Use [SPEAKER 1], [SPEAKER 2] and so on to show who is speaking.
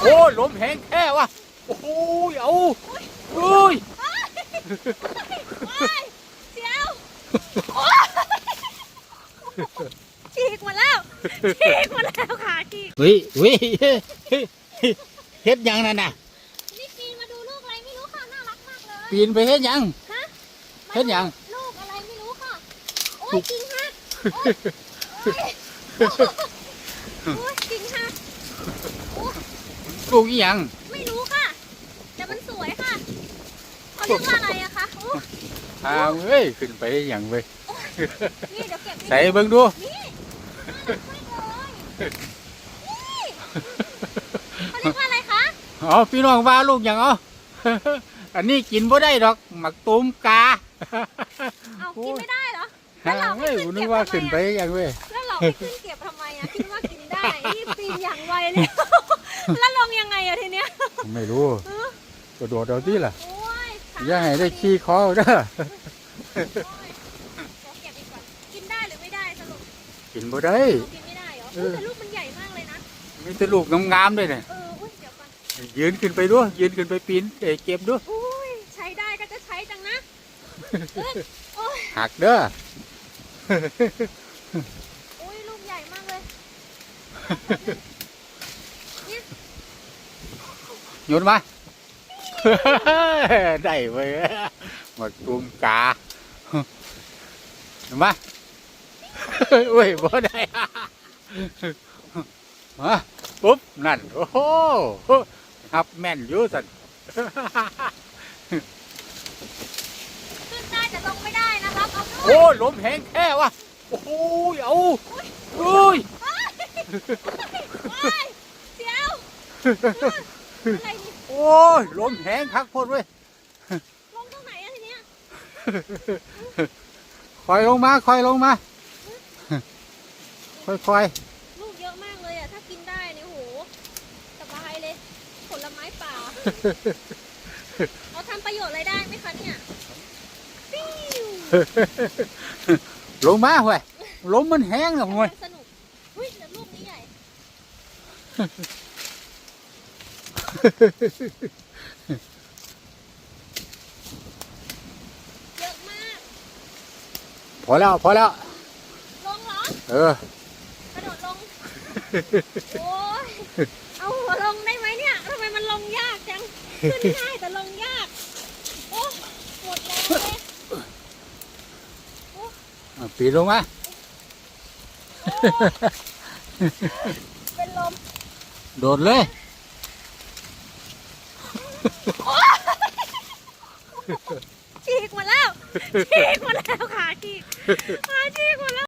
[SPEAKER 1] โอ้ยลมแห้งแค่วะโอ้โหเอาโอ้ย
[SPEAKER 2] ว้ายเสียวโอ๊ยฉีกหมาแล้วฉีกหมาแล้วขาฉีก
[SPEAKER 1] เฮ้ยเฮ้ยเฮ้ยเฮ้ยเฮ็ดหยังนั่นน่ะ
[SPEAKER 2] นี่ปีนมาดูลูกอะไรไม่รู้ค่ะน่ารักมากเลย
[SPEAKER 1] ปีนไปเฮ็ดหยัง
[SPEAKER 2] ฮะ
[SPEAKER 1] เฮ็ดหยัง
[SPEAKER 2] ลูกอะไรไม่รู้ค่ะโอ้ยจริงฮะโอ๊ยโอ๊ยจริงฮะโอ๊ย
[SPEAKER 1] ลูกอีหยัง
[SPEAKER 2] ไม่รู้ค่ะ แต่มันสวยค่ะเขาเรียกว่าอะไรอะคะโอ้ย
[SPEAKER 1] ทางเอ้ยขึ้นไปเฮ็ดหยังเว้ย
[SPEAKER 2] นี่เดี๋ยวเก็บ
[SPEAKER 1] ใส่เบิ่งดู
[SPEAKER 2] นี่น่ารักมากเลยนี่เขาเรียกว่าอะไรคะ
[SPEAKER 1] อ๋อพี่น้องว่าลูกหยังอ๋ออันนี้กินบ่ได้ดอกหมักตุ้มกา
[SPEAKER 2] เอากินไม่ได้เหรอ
[SPEAKER 1] ฮะเฮ้ยผมนึกว่าขึ้นไปเฮ็ดหยังเว้ย
[SPEAKER 2] แล้วเราไปขึ้นเก็บทำไมอะคิดว่ากินได้นี่ปีนอย่างไวเลย แล้วลงยังไงอะทีเนี้ย
[SPEAKER 1] ไม่รู้
[SPEAKER 2] เออก
[SPEAKER 1] ระโดดเอาที่ล่ะ
[SPEAKER 2] โอ้ยขา
[SPEAKER 1] อย่าให้ได้ขี้คอเด้อ
[SPEAKER 2] โอ้ยเดี๋ยวเก็บดีกว่ากินได้หรือไม่ได้สรุป
[SPEAKER 1] กินบ่ได้
[SPEAKER 2] เรากินไม่ได้เหรอ
[SPEAKER 1] เออ
[SPEAKER 2] แต่ลูกมันใหญ่มากเลยนะ
[SPEAKER 1] มีแต่ลูกงามๆด้วยเนี่ย
[SPEAKER 2] เอออุ้ยเดี๋ยวก่อน
[SPEAKER 1] ยืนขึ้นไปด้วยยืนขึ้นไปปีนเอ้ยเก็บด้วย
[SPEAKER 2] อุ้ยใช้ได้ก็จะใช้จังนะเอ้ยโอ้ย
[SPEAKER 1] หักเด้อ
[SPEAKER 2] อุ้ยลูกใหญ่มากเลย
[SPEAKER 1] โยนมา ได้เว้ยหมดตุ้มกาเห็นมาเว้ยบ่ได้มาปุ๊บ นั่น โอ้โหครับแม่นอยู่สัน
[SPEAKER 2] ขึ้นได้แต่ลงไม่ได้นะครับเอาด้วย
[SPEAKER 1] โอ้ยลมแห้งแค่วะโอ้โหเอาโอ้ย
[SPEAKER 2] ว้ายเสียว อะไรนี่
[SPEAKER 1] โอ้ยลมแห้งคักโพดเว้ย
[SPEAKER 2] ลงตรงไหนอะทีเนี้ย
[SPEAKER 1] คอยลงมาคอยลงมาค่อย
[SPEAKER 2] ลูกเยอะมากเลยอะถ้ากินได้เนี่ยโหสบายเลยผลไม้ป่าเอาทำประโยชน์อะไรได้ไหมคะเนี่ยปิ้ว
[SPEAKER 1] ๆลงมาเว้ยลมมันแห้งอะเว้ย
[SPEAKER 2] สนุกอุ้ยแต่ลูกนี้ใหญ่ เยอะมาก
[SPEAKER 1] พอแล้วพอแล้ว
[SPEAKER 2] ลงเหรอ
[SPEAKER 1] เออ ก
[SPEAKER 2] ระโดดลง โอ้ยเอาหัวลงได้ไหมเนี่ยทำไมมันลงยากจัง ขึ้นง่ายแต่ลงยาก โอ้หมดแรงเลย
[SPEAKER 1] อะปีนลงมา
[SPEAKER 2] โอ้เป็นลม
[SPEAKER 1] โดดเลย
[SPEAKER 2] ฉีกหมาแล้วฉีกหมาแล้วขาฉีกขาฉีกหมาแล้ว